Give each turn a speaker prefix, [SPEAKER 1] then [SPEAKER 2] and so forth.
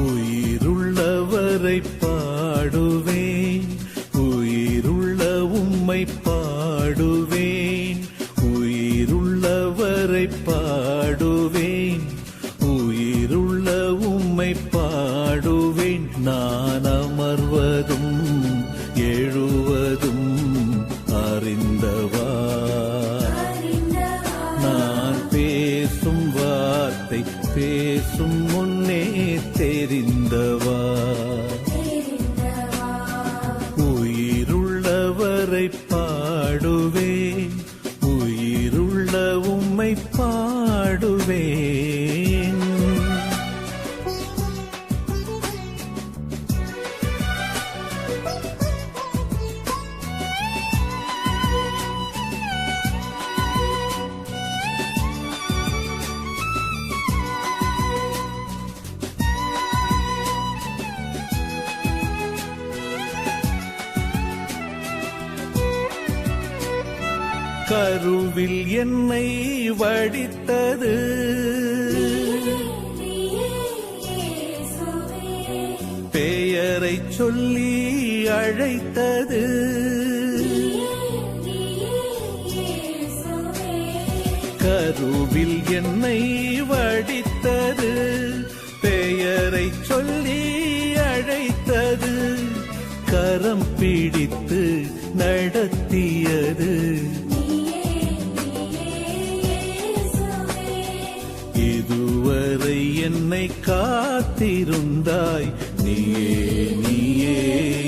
[SPEAKER 1] உயிருள்ளவரை பாடுவேன். உயிருள்ள உம்மை பாடுவேன். உயிருள்ளவரை பாடுவேன். உயிருள்ள உம்மை பாடுவேன். நான் அமர்வதும் எழுவதும் அறிந்தவா? நான் பேசும் வார்த்தை பேசும் முன்னே பாடுவேன் கருவில் என்னை வடித்தது. பெயரை சொல்லி அழைத்தது. கருவில் என்னை வடித்தது. பெயரை சொல்லி அழைத்தது. கரம் பிடித்து நடத்தியது. என்னை காத்திருந்தாய். நீயே நீயே.